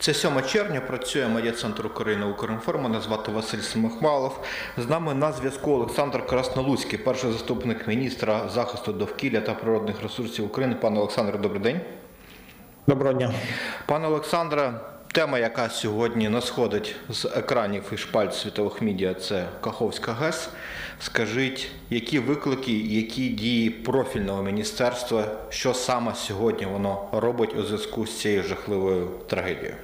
Це 7 червня. Працює медіа-центр України Укрінформ. Мене звати Василь Семихмалов. З нами на зв'язку Олександр Краснолуцький, перший заступник міністра захисту довкілля та природних ресурсів України. Пане Олександре, добрий день. Доброго дня. Пане Олександре, тема, яка сьогодні не сходить з екранів і шпальт світових медіа, це Каховська ГЕС. Скажіть, які виклики, які дії профільного міністерства, що саме сьогодні воно робить у зв'язку з цією жахливою трагедією?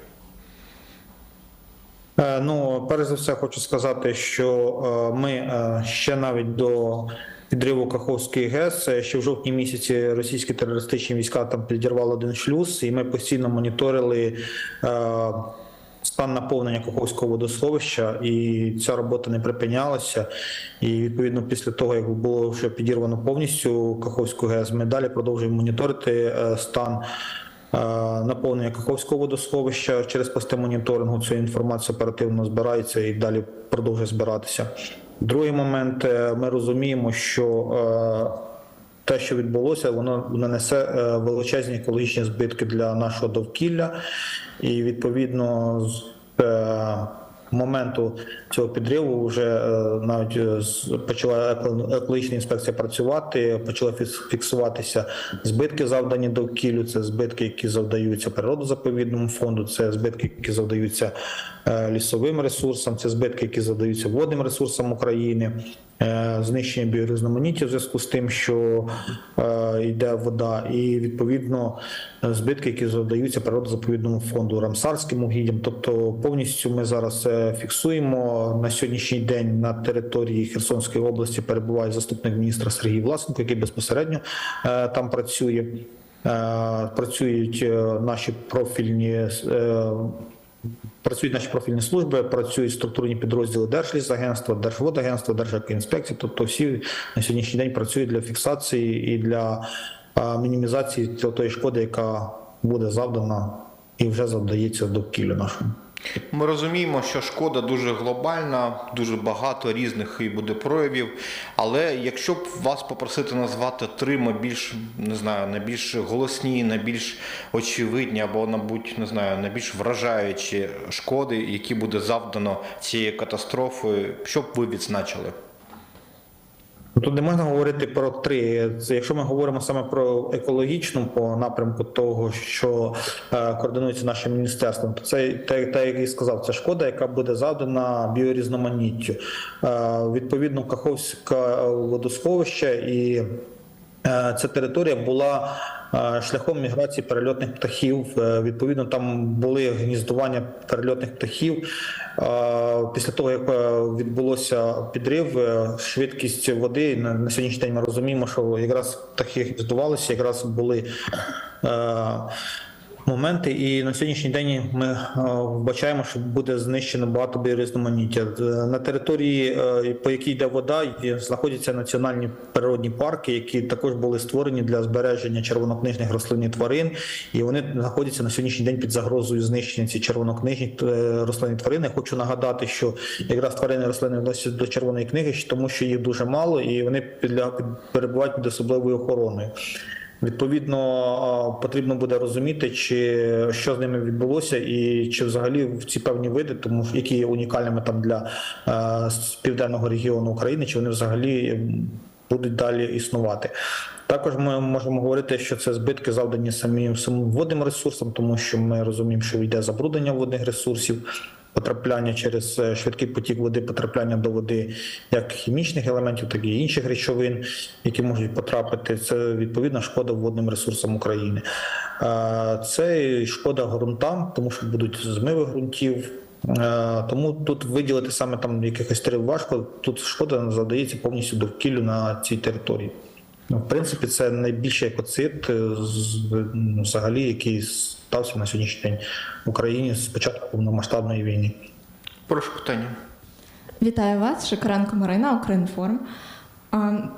Е, Ну, перш за все, хочу сказати, що е, ми е, ще навіть до підриву Каховської ГЕС, ще в жовтні місяці російські терористичні війська там підірвали один шлюз, і ми постійно моніторили. Стан наповнення Каховського водосховища, і ця робота не припинялася. І відповідно, після того, як було вже підірвано повністю Каховську ГЕС, ми далі продовжуємо моніторити стан наповнення Каховського водосховища через пости моніторингу. Ця інформація оперативно збирається і далі продовжує збиратися. Другий момент е, ми розуміємо, що е, те, що відбулося, воно нанесе е, величезні екологічні збитки для нашого довкілля, і відповідно е, моменту цього підриву вже е, навіть е, почала еко- екологічна інспекція працювати, почали фікс- фіксуватися збитки, завдані довкіллю. Це збитки, які завдаються природозаповідному фонду, це збитки, які завдаються е, лісовим ресурсам, це збитки, які завдаються водним ресурсам України. Знищення біорізноманіття в зв'язку з тим, що йде вода, і відповідно збитки, які завдаються природозаповідному фонду Рамсарським угіддям. Тобто повністю ми зараз фіксуємо на сьогоднішній день на території Херсонської області перебуває заступник міністра Сергій Власенко, який безпосередньо е, там працює. Е, Працюють е, наші профільні Працюють наші профільні служби, працюють структурні підрозділи Держлісагентства, Держводагентства, Держекоінспекції. Тобто всі на сьогоднішній день працюють для фіксації і для мінімізації тої шкоди, яка буде завдана і вже завдається довкіллю нашому. Ми розуміємо, що шкода дуже глобальна, дуже багато різних і буде проявів. Але якщо б вас попросити назвати три найбільш не знаю, найбільш голосні, найбільш очевидні або, мабуть, не знаю, найбільш вражаючі шкоди, які буде завдано цією катастрофою, що б ви відзначили? Ну, Тут не можна говорити про три. Якщо ми говоримо саме про екологічну по напрямку того, що е, координується нашим міністерством, то це те, те, як і сказав, це шкода, яка буде завдана біорізноманіттю. Е, відповідно, Каховське водосховище і ця територія була е, шляхом міграції перельотних птахів. Е, Відповідно, там були гніздування перельотних птахів. Е, Після того, як е, відбулося підрив, е, швидкість води на сьогоднішній день ми розуміємо, що якраз птахи гніздувалися, якраз були. Моменти, і на сьогоднішній день ми е, вбачаємо, що буде знищено багато біорізноманіття. Е, На території, е, по якій йде вода, знаходяться національні природні парки, які також були створені для збереження червонокнижних рослин і тварин, і вони знаходяться на сьогоднішній день під загрозою знищення ці червонокнижні рослини тварини. Хочу нагадати, що якраз тварини рослини вносять до червоної книги, тому що їх дуже мало, і вони перебувають під особливою охороною. Відповідно, потрібно буде розуміти, чи що з ними відбулося, і чи взагалі в ці певні види, тому які є унікальними там для південного регіону України, чи вони взагалі будуть далі існувати. Також ми можемо говорити, що це збитки завдані самим самим водним ресурсам, тому що ми розуміємо, що йде забруднення водних ресурсів. Потрапляння через е, швидкий потік води, потрапляння до води як хімічних елементів, так і інших речовин, які можуть потрапити. Це відповідна шкода водним ресурсам України. Е, Це шкода ґрунтам, тому що будуть змиви ґрунтів. Е, Тому тут виділити саме там якихось три важко. Тут шкода завдається повністю довкіллю на цій території. Ну, в принципі, це найбільший екоцид е, м, взагалі, який стався на сьогоднішній день в Україні з початку повномасштабної війни. Прошу питання. Вітаю вас, Шикаренко Марина, Укрінформ.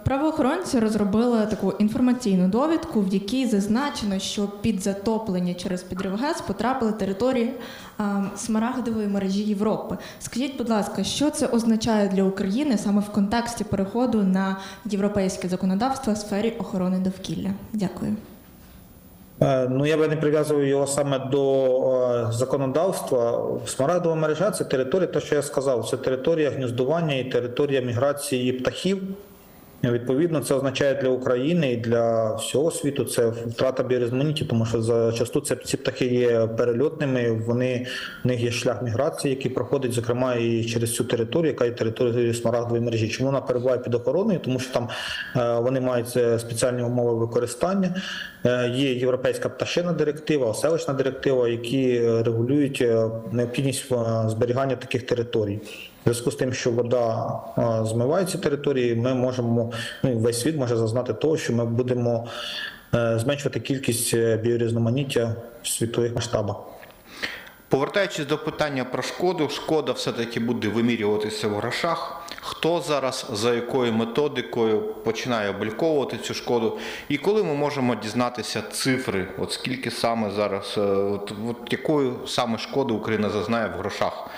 Правоохоронці розробили таку інформаційну довідку, в якій зазначено, що під затоплення через підрив ГЕС потрапили території смарагдової мережі Європи. Скажіть, будь ласка, що це означає для України саме в контексті переходу на європейське законодавство в сфері охорони довкілля? Дякую. Е, Ну, я би не прив'язував його саме до е, законодавства. Смарагдова мережа це територія, те, що я сказав, це територія гніздування і територія міграції птахів. Відповідно, це означає для України і для всього світу це втрата біорізноманіття, тому що зачасту це ці птахи є перельотними. Вони в них є шлях міграції, який проходить, зокрема, і через цю територію, яка є територією смарагдової мережі. Чому вона перебуває під охороною? Тому що там е, вони мають е, спеціальні умови використання. Е, Є європейська пташина директива, оселищна директива, які регулюють необхідність зберігання таких територій. Зв'язку з тим, що вода змиває ці території, ми можемо ну весь світ може зазнати того, що ми будемо е, зменшувати кількість е, біорізноманіття в світових масштабах. Повертаючись до питання про шкоду, шкода все-таки буде вимірюватися в грошах. Хто зараз за якою методикою починає обліковувати цю шкоду, і коли ми можемо дізнатися цифри, от скільки саме зараз, е, от, от якою саме шкоди Україна зазнає в грошах?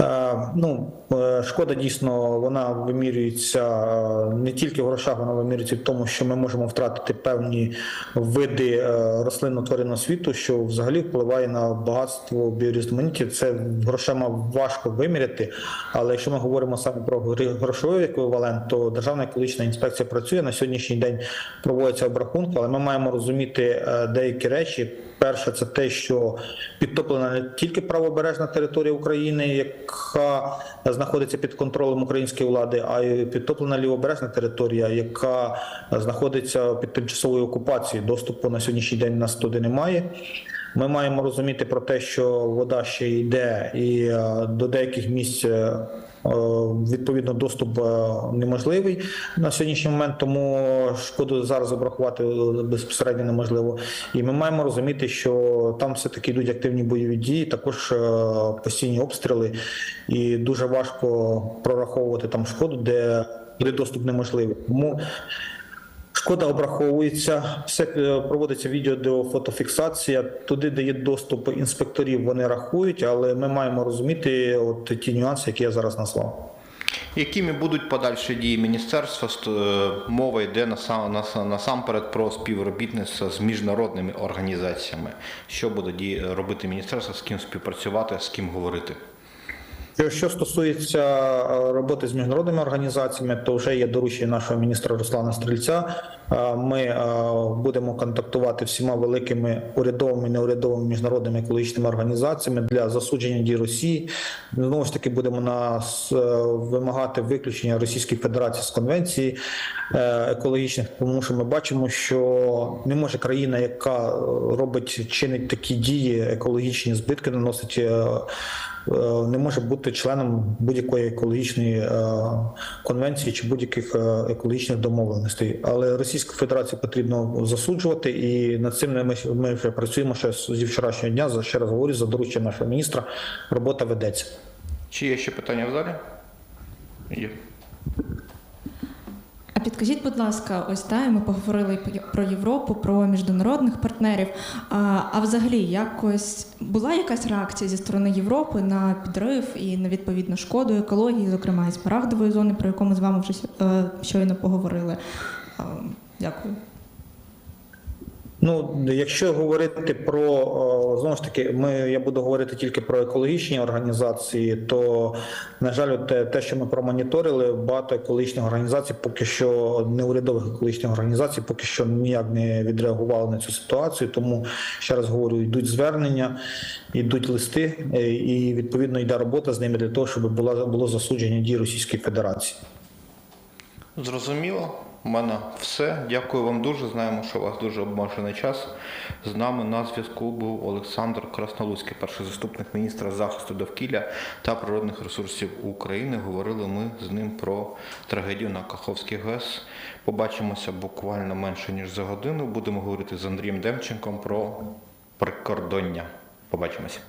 Е, Ну, е, шкода дійсно вона вимірюється е, не тільки в грошах, вона вимірюється в тому, що ми можемо втратити певні види е, рослинно-тваринного світу, що взагалі впливає на багатство біорізноманіття. Це грошима важко виміряти. Але якщо ми говоримо саме про грошовий еквівалент, то Державна екологічна інспекція працює на сьогоднішній день. Проводяться обрахунки, але ми маємо розуміти деякі речі. Перше, це те, що підтоплена не тільки правобережна територія України, яка знаходиться під контролем української влади, а й підтоплена лівобережна територія, яка знаходиться під тимчасовою окупацією. Доступу на сьогоднішній день нас туди немає. Ми маємо розуміти про те, що вода ще йде, і е, до деяких місць е, відповідно доступ е, неможливий на сьогоднішній момент, тому шкоду зараз обрахувати е, безпосередньо неможливо. І ми маємо розуміти, що там все таки йдуть активні бойові дії, також е, постійні обстріли, і дуже важко прораховувати там шкоду, де, де доступ неможливий. Тому Шкода обраховується, все е, проводиться відео-фотофіксація. Туди, де є доступ інспекторів, вони рахують, але ми маємо розуміти от ті нюанси, які я зараз назвав. Якими будуть подальші дії міністерства? Ст- е, Мова йде насам- нас- насамперед про співробітництво з міжнародними організаціями. Що буде робити міністерство, з ким співпрацювати, з ким говорити? Що- Що стосується е, роботи з міжнародними організаціями, то вже є доручення нашого міністра Руслана Стрільця. Е, Ми е, будемо контактувати всіма великими урядовими і неурядовими міжнародними екологічними організаціями для засудження дій Росії. Знову ж таки, будемо нас вимагати виключення Російської Федерації з конвенції екологічних, тому що ми бачимо, що не може країна, яка робить чинить такі дії, екологічні збитки наносить. Е, не може бути членом будь-якої екологічної е, конвенції чи будь-яких е, екологічних домовленостей. Але Російську Федерацію потрібно засуджувати, і над цим ми, ми вже працюємо ще зі вчорашнього дня. За ще раз говорю за доручення нашого міністра. Робота ведеться. Чи є ще питання в залі? Є. Підкажіть, будь ласка, ось та ми поговорили про Європу, про міжнародних партнерів. А, а взагалі, якось була якась реакція зі сторони Європи на підрив і на відповідну шкоду екології, зокрема і смарагдової зони, про яку ми з вами вже е, щойно поговорили. Дякую. Ну, якщо говорити про знову ж таки, ми я буду говорити тільки про екологічні організації, то на жаль, те, те, що ми промоніторили, багато екологічних організацій, поки що неурядових екологічних організацій, поки що ніяк не відреагували на цю ситуацію. Тому ще раз говорю, йдуть звернення, йдуть листи, е, і відповідно йде робота з ними для того, щоб була було засудження дій Російської Федерації. Зрозуміло. У мене все. Дякую вам дуже. Знаємо, що у вас дуже обмежений час. З нами на зв'язку був Олександр Краснолуцький, перший заступник міністра захисту довкілля та природних ресурсів України. Говорили ми з ним про трагедію на Каховській ГЕС. Побачимося буквально менше ніж за годину. Будемо говорити з Андрієм Демченком про прикордоння. Побачимося.